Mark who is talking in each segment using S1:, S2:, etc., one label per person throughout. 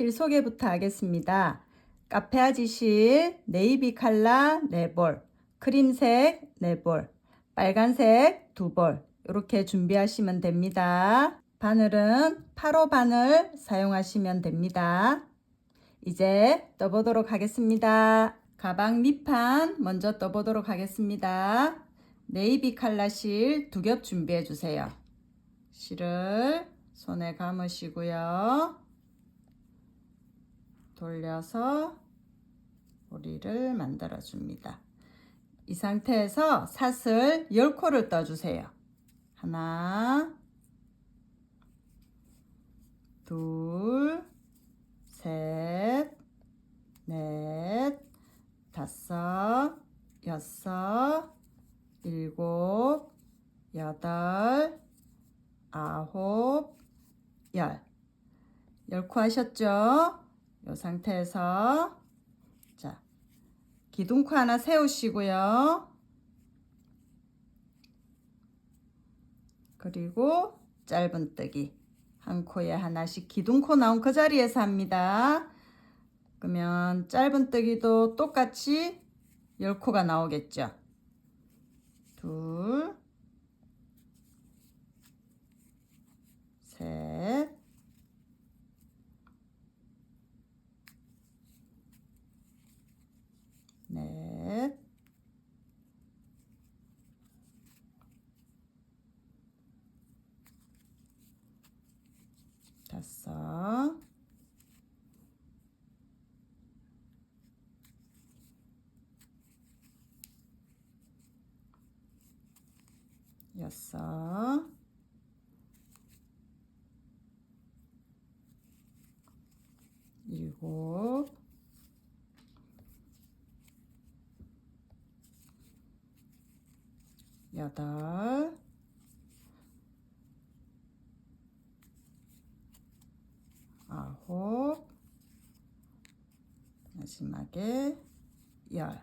S1: 실 소개부터 하겠습니다. 카페 아지실 네이비 칼라 4볼, 크림색 4볼, 빨간색 2볼 이렇게 준비하시면 됩니다. 바늘은 8호 바늘 사용하시면 됩니다. 이제 떠보도록 하겠습니다. 가방 밑판 먼저 떠보도록 하겠습니다. 네이비 칼라 실 두 겹 준비해 주세요. 실을 손에 감으시고요. 돌려서 고리를 만들어 줍니다. 이 상태에서 사슬 10코를 떠주세요. 하나, 둘, 셋, 넷, 다섯, 여섯, 일곱, 여덟, 아홉, 열. 열코 하셨죠? 이 상태에서 자 기둥코 하나 세우시고요. 그리고 짧은뜨기 한 코에 하나씩 기둥코 나온 그 자리에서 합니다. 그러면 짧은뜨기도 똑같이 10코가 나오겠죠. 둘, 셋, 넷, 다섯, 여섯, 일곱, 여덟, 아홉, 마지막에 열.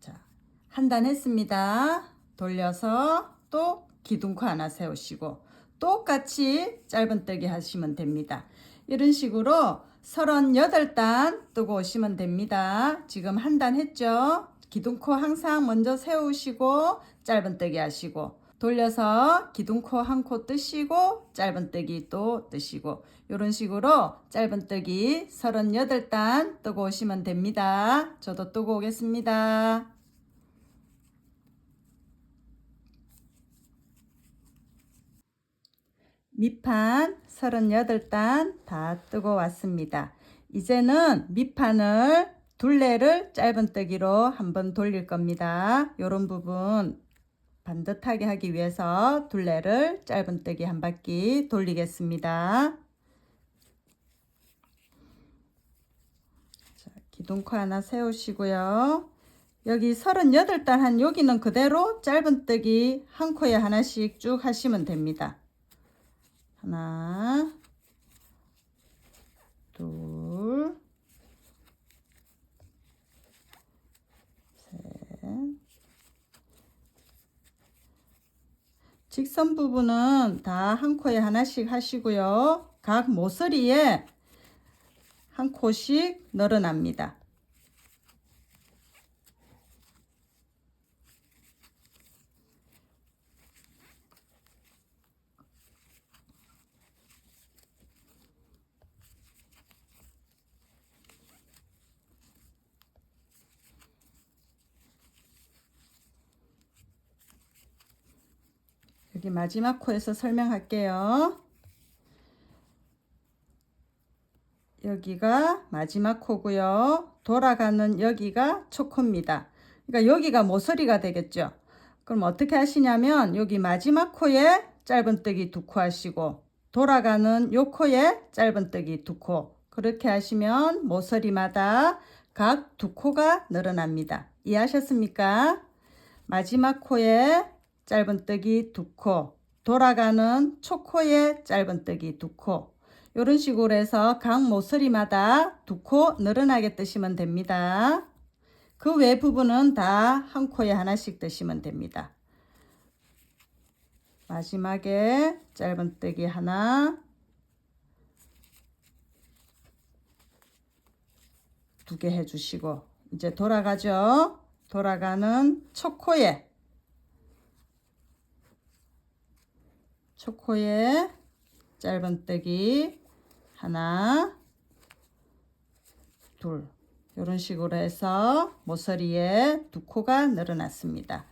S1: 자, 한 단 했습니다. 돌려서 또 기둥코 하나 세우시고 똑같이 짧은뜨기 하시면 됩니다. 이런 식으로 38단 뜨고 오시면 됩니다. 지금 한 단 했죠? 기둥코 항상 먼저 세우시고 짧은뜨기 하시고 돌려서 기둥코 한 코 뜨시고 짧은뜨기 또 뜨시고 이런 식으로 짧은뜨기 38단 뜨고 오시면 됩니다. 저도 뜨고 오겠습니다. 밑판 38단 다 뜨고 왔습니다. 이제는 밑판을 둘레를 짧은뜨기로 한번 돌릴 겁니다. 이런 부분 반듯하게 하기 위해서 둘레를 짧은뜨기 한 바퀴 돌리겠습니다. 자, 기둥코 하나 세우시고요. 여기 38단 한 여기는 그대로 짧은뜨기 한 코에 하나씩 쭉 하시면 됩니다. 하나, 둘, 셋. 직선 부분은 다 한 코에 하나씩 하시고요. 각 모서리에 한 코씩 늘어납니다. 여기 마지막 코에서 설명할게요. 여기가 마지막 코고요. 돌아가는 여기가 첫 코입니다. 그러니까 여기가 모서리가 되겠죠. 그럼 어떻게 하시냐면 여기 마지막 코에 짧은뜨기 두 코 하시고 돌아가는 요 코에 짧은뜨기 두 코. 그렇게 하시면 모서리마다 각 두 코가 늘어납니다. 이해하셨습니까? 마지막 코에 짧은뜨기 2코 돌아가는 초코의 짧은뜨기 2코 이런 식으로 해서 각 모서리마다 2코 늘어나게 뜨시면 됩니다. 그 외 부분은 다 한 코에 하나씩 뜨시면 됩니다. 마지막에 짧은뜨기 하나 두 개 해주시고 이제 돌아가죠. 돌아가는 초코에 초코에 짧은뜨기 하나 둘 이런 식으로 해서 모서리에 두 코가 늘어났습니다.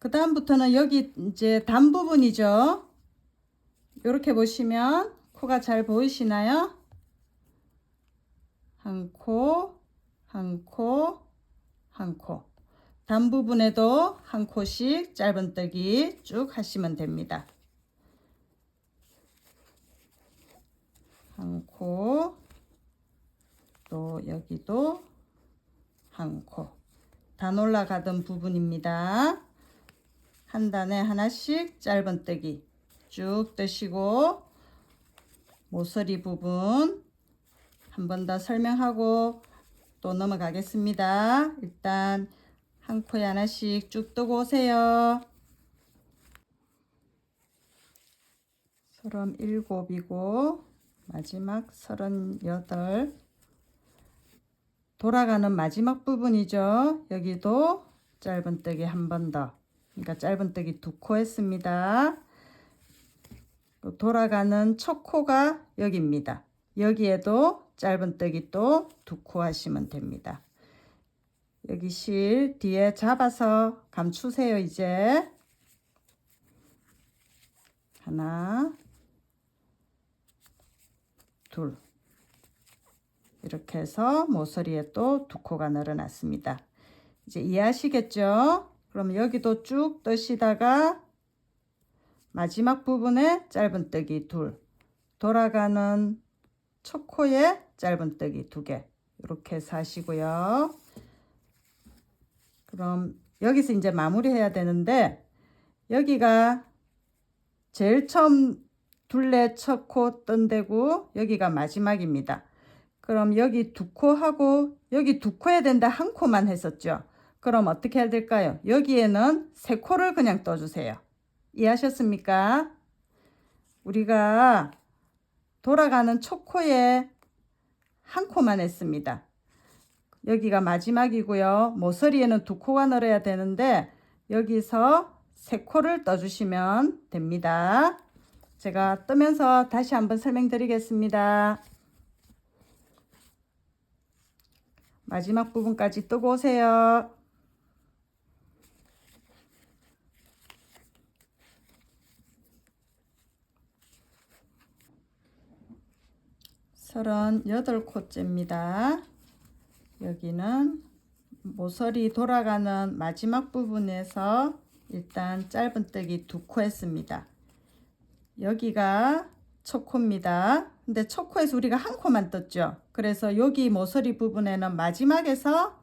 S1: 그 다음부터는 여기 이제 단 부분이죠. 이렇게 보시면 코가 잘 보이시나요? 한 코, 한 코, 한 코. 단 부분에도 한 코씩 짧은뜨기 쭉 하시면 됩니다. 한 코, 또 여기도 한 코. 단 올라가던 부분입니다. 한 단에 하나씩 짧은뜨기 쭉 뜨시고 모서리 부분 한 번 더 설명하고 또 넘어가겠습니다. 일단 한 코에 하나씩 쭉 뜨고 오세요. 서른 일곱이고 마지막 서른 여덟 돌아가는 마지막 부분이죠. 여기도 짧은뜨기 한 번 더. 그러니까 짧은뜨기 두 코 했습니다. 또 돌아가는 첫 코가 여기입니다. 여기에도 짧은뜨기 또 두 코 하시면 됩니다. 여기 실 뒤에 잡아서 감추세요 이제 하나 둘 이렇게 해서 모서리에 또 두 코가 늘어났습니다. 이제 이해하시겠죠? 그럼 여기도 쭉 뜨시다가 마지막 부분에 짧은뜨기 둘 돌아가는 첫 코에 짧은뜨기 두 개 이렇게 해서 하시고요. 그럼 여기서 이제 마무리해야 되는데 여기가 제일 처음 둘레 첫코뜬 데고 여기가 마지막입니다. 그럼 여기 두 코 하고 여기 두 코 해야 된다 한 코만 했었죠. 그럼 어떻게 해야 될까요? 여기에는 세 코를 그냥 떠주세요. 이해하셨습니까? 우리가 돌아가는 첫 코에 한 코만 했습니다. 여기가 마지막이고요. 모서리에는 두 코가 늘어야 되는데 여기서 세 코를 떠주시면 됩니다. 제가 뜨면서 다시 한번 설명드리겠습니다. 마지막 부분까지 뜨고 오세요. 서른 여덟 코째입니다. 여기는 모서리 돌아가는 마지막 부분에서 일단 짧은 뜨기 두 코 했습니다. 여기가 첫 코입니다. 근데 첫 코에서 우리가 한 코만 떴죠. 그래서 여기 모서리 부분에는 마지막에서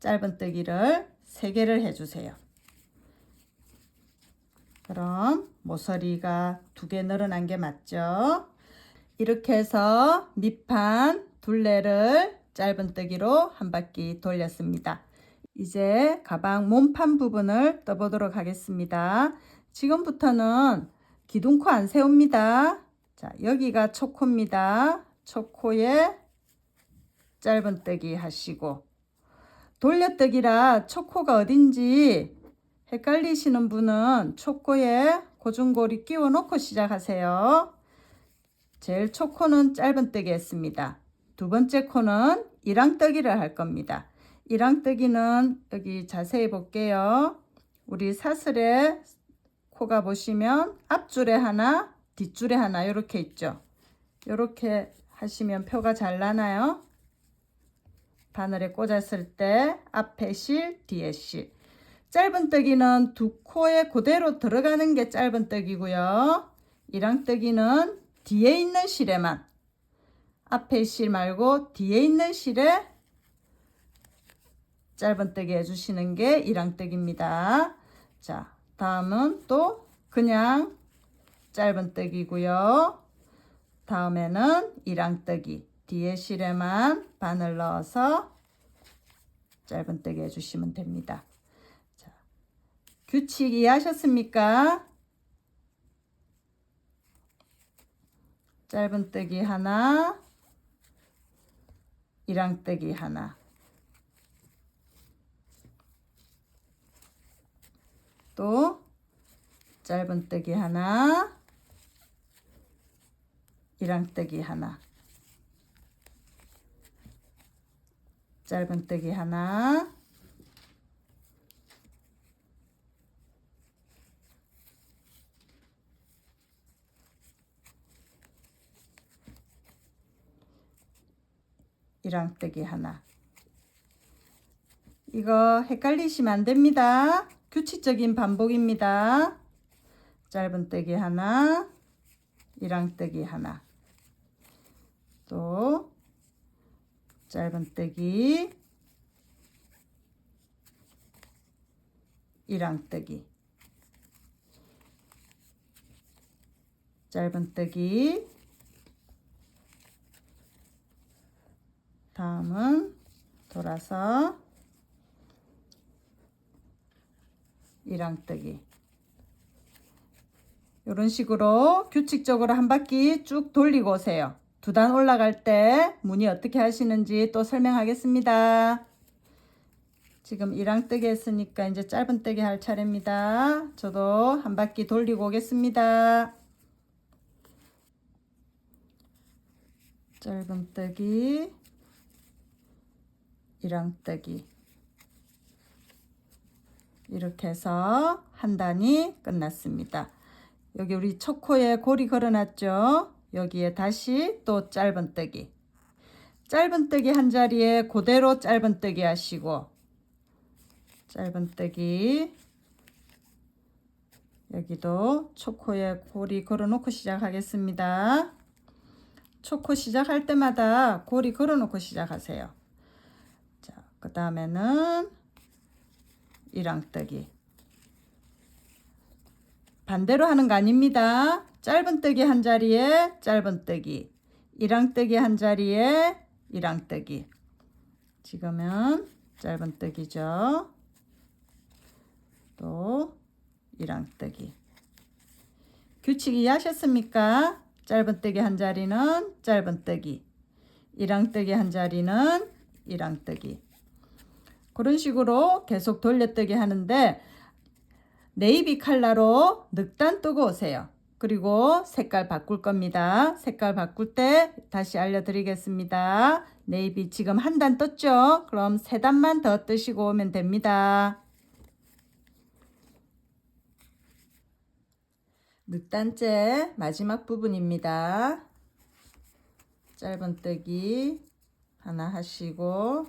S1: 짧은뜨기를 세 개를 해주세요. 그럼 모서리가 두 개 늘어난 게 맞죠? 이렇게 해서 밑판 둘레를 짧은뜨기로 한 바퀴 돌렸습니다. 이제 가방 몸판 부분을 떠보도록 하겠습니다. 지금부터는 기둥코 안 세웁니다. 자, 여기가 초코입니다. 초코에 짧은뜨기 하시고 돌려뜨기라 초코가 어딘지 헷갈리시는 분은 초코에 고중고리 끼워 놓고 시작하세요. 제일 첫 코는 짧은뜨기 했습니다. 두 번째 코는 이랑뜨기를 할 겁니다. 이랑뜨기는 여기 자세히 볼게요. 우리 사슬에 코가 보시면 앞줄에 하나, 뒷줄에 하나 이렇게 있죠. 이렇게 하시면 표가 잘 나나요? 바늘에 꽂았을 때 앞에 실, 뒤에 실. 짧은뜨기는 두 코에 그대로 들어가는 게 짧은뜨기고요. 이랑뜨기는 뒤에 있는 실에만 앞에 실 말고 뒤에 있는 실에 짧은뜨기 해주시는 게 이랑뜨기입니다. 자, 다음은 또 그냥 짧은뜨기고요. 다음에는 이랑뜨기 뒤에 실에만 바늘 넣어서 짧은뜨기 해주시면 됩니다. 자, 규칙 이해하셨습니까? 짧은뜨기 하나, 이랑뜨기 하나. 또 짧은뜨기 하나 이랑뜨기 하나 짧은뜨기 하나 이랑뜨기 하나 이거 헷갈리시면 안 됩니다. 규칙적인 반복입니다. 짧은뜨기 하나, 이랑뜨기 하나, 또 짧은뜨기, 이랑뜨기, 짧은뜨기, 다음은 돌아서 이랑뜨기 이런 식으로 규칙적으로 한 바퀴 쭉 돌리고 오세요. 두 단 올라갈 때 무늬 어떻게 하시는지 또 설명하겠습니다. 지금 이랑뜨기 했으니까 이제 짧은 뜨기 할 차례입니다. 저도 한 바퀴 돌리고 오겠습니다. 짧은 뜨기 이랑뜨기 이렇게 해서 한 단이 끝났습니다. 여기 우리 첫 코에 고리 걸어놨죠. 여기에 다시 또 짧은뜨기. 짧은뜨기 한 자리에 그대로 짧은뜨기 하시고 짧은뜨기 여기도 초코에 고리 걸어놓고 시작하겠습니다. 초코 시작할 때마다 고리 걸어놓고 시작하세요. 자, 그 다음에는 이랑뜨기. 반대로 하는 거 아닙니다. 짧은뜨기 한 자리에 짧은뜨기. 이랑뜨기 한 자리에 이랑뜨기. 지금은 짧은뜨기죠. 또 이랑뜨기. 규칙 이해하셨습니까? 짧은뜨기 한 자리는 짧은뜨기. 이랑뜨기 한 자리는 이랑뜨기. 그런 식으로 계속 돌려뜨기 하는데 네이비 칼라로 늑단 뜨고 오세요. 그리고 색깔 바꿀 겁니다. 색깔 바꿀 때 다시 알려드리겠습니다. 네이비 지금 한 단 떴죠? 그럼 세 단만 더 뜨시고 오면 됩니다. 늑단째 마지막 부분입니다. 짧은 뜨기 하나 하시고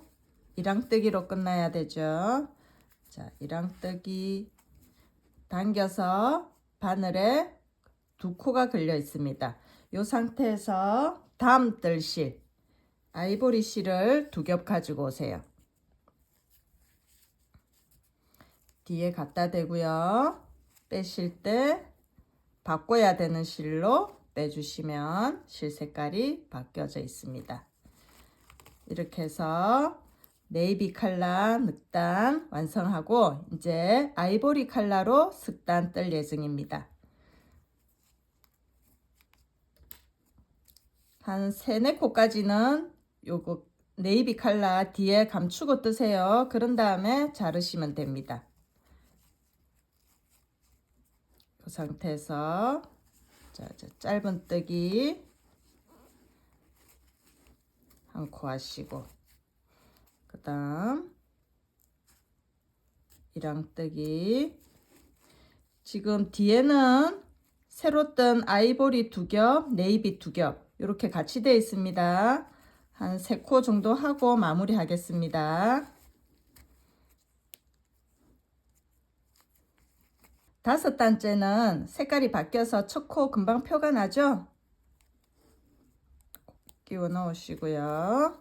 S1: 이랑뜨기로 끝나야 되죠. 자, 이랑뜨기 당겨서 바늘에 두 코가 걸려 있습니다. 이 상태에서 다음 뜰 실 아이보리 실을 두 겹 가지고 오세요. 뒤에 갖다 대고요. 빼실 때 바꿔야 되는 실로 빼주시면 실 색깔이 바뀌어져 있습니다. 이렇게 해서 네이비 칼라 늑단 완성하고 이제 아이보리 칼라로 습단 뜰 예정입니다. 한 세네 코까지는 요거 네이비 칼라 뒤에 감추고 뜨세요. 그런 다음에 자르시면 됩니다. 그 상태에서 자, 자 짧은 뜨기 한 코 하시고 그 다음 이랑뜨기 지금 뒤에는 새로 뜬 아이보리 두 겹, 네이비 두 겹 이렇게 같이 되어 있습니다. 한세코 정도 하고 마무리 하겠습니다. 다섯 단째는 색깔이 바뀌어서 첫 코 금방 표가 나죠? 끼워 넣으시고요.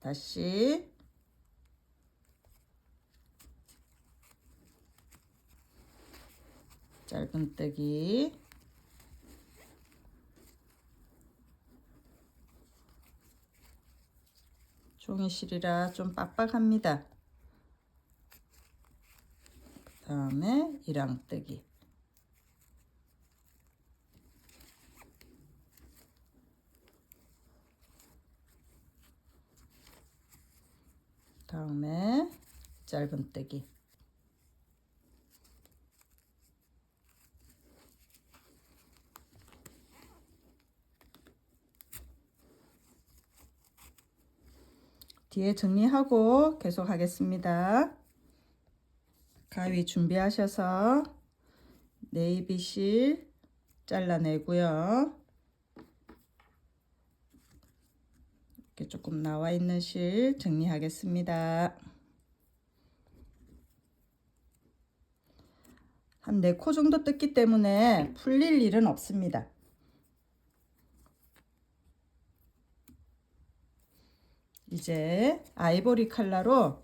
S1: 다시 짧은뜨기. 종이실이라 좀 빡빡합니다. 그 다음에 이랑뜨기. 다음에 짧은뜨기 뒤에 정리하고 계속 하겠습니다. 가위 준비하셔서 네이비실 잘라내고요. 이렇게 조금 나와 있는 실 정리하겠습니다. 한 4코 정도 뜯기 때문에 풀릴 일은 없습니다. 이제 아이보리 칼라로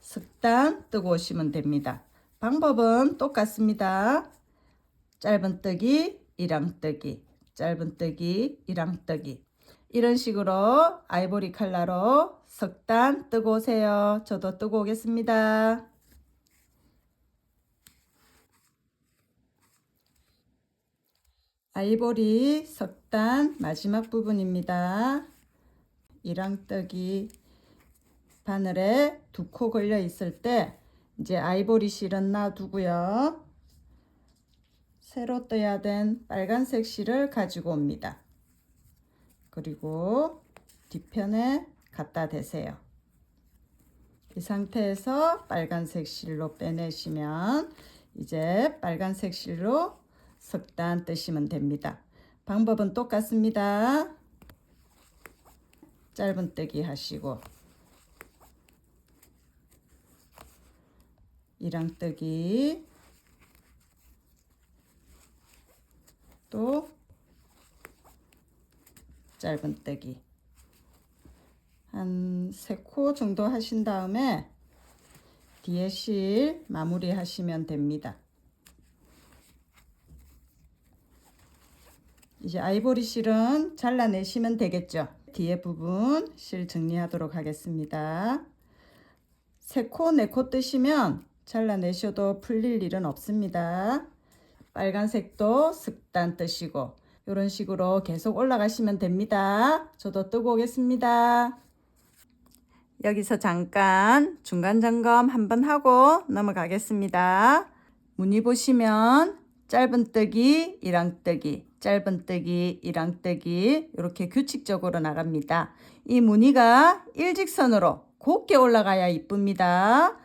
S1: 습단 뜨고 오시면 됩니다. 방법은 똑같습니다. 짧은 뜨기, 이랑 뜨기, 짧은 뜨기, 이랑 뜨기. 이런 식으로 아이보리 칼라로 석단 뜨고 오세요. 저도 뜨고 오겠습니다. 아이보리 석단 마지막 부분입니다. 이랑뜨기 바늘에 두 코 걸려 있을 때 이제 아이보리 실은 놔두고요. 새로 떠야 된 빨간색 실을 가지고 옵니다. 그리고 뒤편에 갖다 대세요. 이 상태에서 빨간색 실로 빼내시면 이제 빨간색 실로 석단 뜨시면 됩니다. 방법은 똑같습니다. 짧은 뜨기 하시고 이랑 뜨기 또 짧은 뜨기 한세코 정도 하신 다음에 뒤에 실 마무리 하시면 됩니다. 이제 아이보리 실은 잘라내시면 되겠죠. 뒤에 부분 실 정리하도록 하겠습니다. 세 코, 네 코 뜨시면 잘라내셔도 풀릴 일은 없습니다. 빨간색도 습단 뜨시고 이런 식으로 계속 올라가시면 됩니다. 저도 뜨고 오겠습니다. 여기서 잠깐 중간 점검 한번 하고 넘어가겠습니다. 무늬 보시면 짧은 뜨기, 이랑 뜨기, 짧은 뜨기, 이랑 뜨기 이렇게 규칙적으로 나갑니다. 이 무늬가 일직선으로 곱게 올라가야 이쁩니다.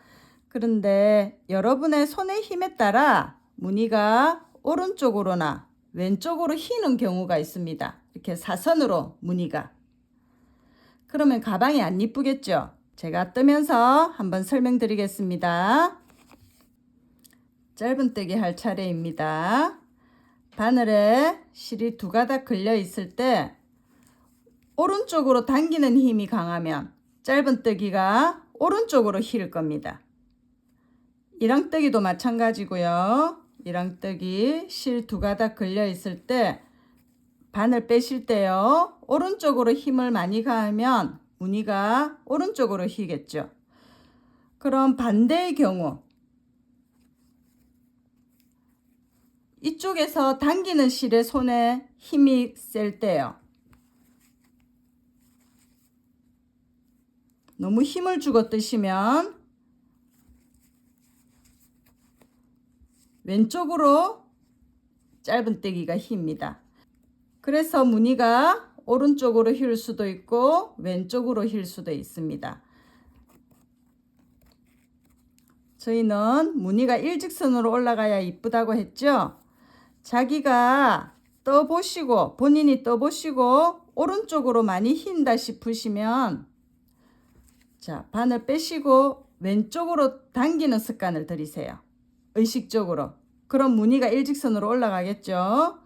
S1: 그런데 여러분의 손의 힘에 따라 무늬가 오른쪽으로나 왼쪽으로 휘는 경우가 있습니다. 이렇게 사선으로 무늬가. 그러면 가방이 안 이쁘겠죠? 제가 뜨면서 한번 설명드리겠습니다. 짧은 뜨기 할 차례입니다. 바늘에 실이 두 가닥 걸려 있을 때 오른쪽으로 당기는 힘이 강하면 짧은 뜨기가 오른쪽으로 힐 겁니다. 이랑뜨기도 마찬가지고요. 이랑뜨기 실 두 가닥 걸려 있을 때 바늘 빼실 때요. 오른쪽으로 힘을 많이 가하면 무늬가 오른쪽으로 휘겠죠. 그럼 반대의 경우 이쪽에서 당기는 실의 손에 힘이 셀 때요. 너무 힘을 주고 뜨시면 왼쪽으로 짧은 떼기가 힙니다. 그래서 무늬가 오른쪽으로 힐 수도 있고 왼쪽으로 힐 수도 있습니다. 저희는 무늬가 일직선으로 올라가야 이쁘다고 했죠? 자기가 떠보시고 본인이 떠보시고 오른쪽으로 많이 흰다 싶으시면 자 바늘 빼시고 왼쪽으로 당기는 습관을 들이세요. 의식적으로. 그럼 무늬가 일직선으로 올라가겠죠.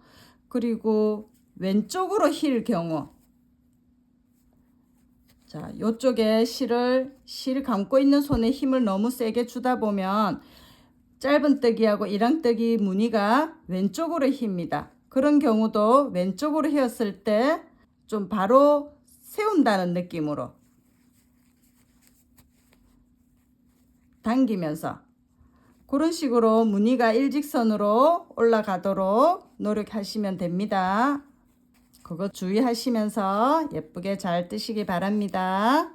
S1: 그리고 왼쪽으로 힐 경우 자, 요쪽에 실을 실 감고 있는 손에 힘을 너무 세게 주다 보면 짧은 뜨기하고 이랑뜨기 무늬가 왼쪽으로 힙니다. 그런 경우도 왼쪽으로 휘었을 때 좀 바로 세운다는 느낌으로 당기면서 그런 식으로 무늬가 일직선으로 올라가도록 노력하시면 됩니다. 그거 주의하시면서 예쁘게 잘 뜨시기 바랍니다.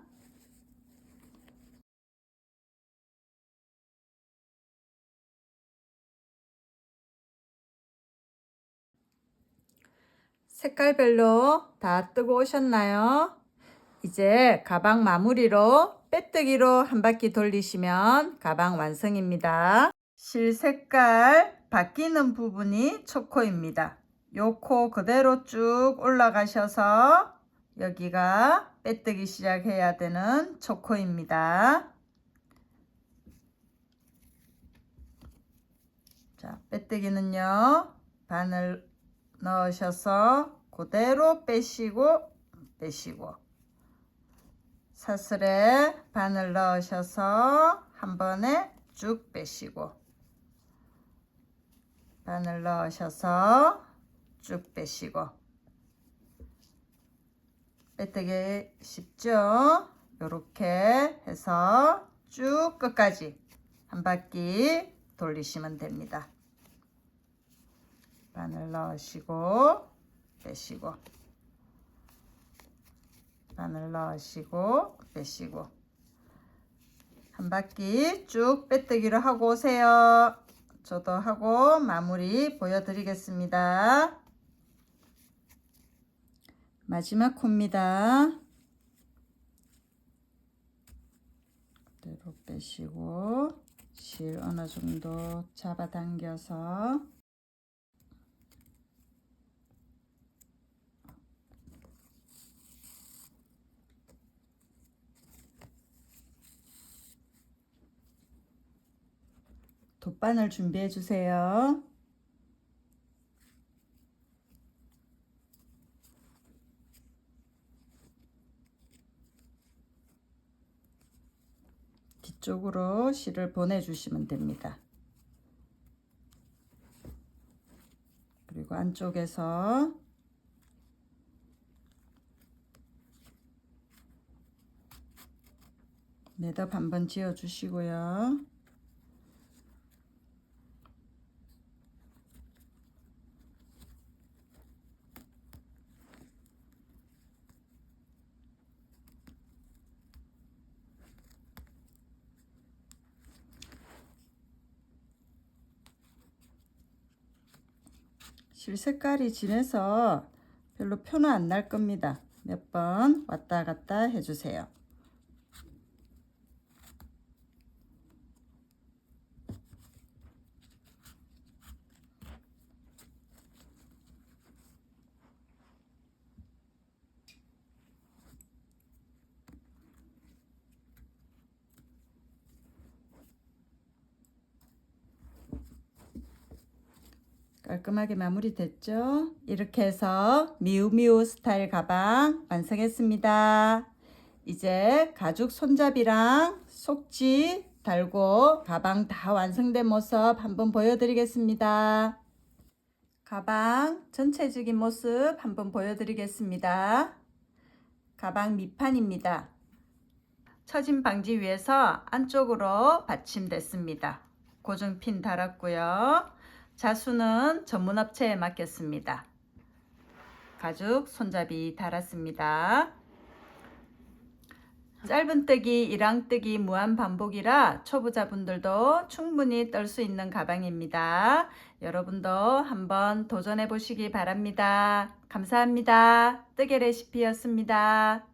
S1: 색깔별로 다 뜨고 오셨나요? 이제 가방 마무리로 빼뜨기로 한 바퀴 돌리시면 가방 완성입니다. 실 색깔 바뀌는 부분이 초코입니다. 요 코 그대로 쭉 올라가셔서 여기가 빼뜨기 시작해야 되는 초코입니다. 자, 빼뜨기는요. 바늘 넣으셔서 그대로 빼시고 빼시고 사슬에 바늘 넣으셔서 한 번에 쭉 빼시고 바늘 넣으셔서 쭉 빼시고 빼뜨기 쉽죠? 이렇게 해서 쭉 끝까지 한 바퀴 돌리시면 됩니다. 바늘 넣으시고 빼시고 바늘 넣으시고 빼시고 한 바퀴 쭉 빼뜨기를 하고 오세요. 저도 하고 마무리 보여드리겠습니다. 마지막 코입니다. 그대로 빼시고 실 어느 정도 잡아당겨서 돗바늘 준비해 주세요. 뒤쪽으로 실을 보내주시면 됩니다. 그리고 안쪽에서 매듭 한번 지어 주시고요. 실 색깔이 진해서 별로 표는 안 날 겁니다. 몇 번 왔다 갔다 해주세요. 깔끔하게 마무리됐죠? 이렇게 해서 미우미우 스타일 가방 완성했습니다. 이제 가죽 손잡이랑 속지 달고 가방 다 완성된 모습 한번 보여드리겠습니다. 가방 전체적인 모습 한번 보여드리겠습니다. 가방 밑판입니다. 처짐 방지 위해서 안쪽으로 받침됐습니다. 고정핀 달았고요. 자수는 전문업체에 맡겼습니다. 가죽 손잡이 달았습니다. 짧은뜨기, 이랑뜨기 무한 반복이라 초보자분들도 충분히 떨 수 있는 가방입니다. 여러분도 한번 도전해 보시기 바랍니다. 감사합니다. 뜨개 레시피였습니다.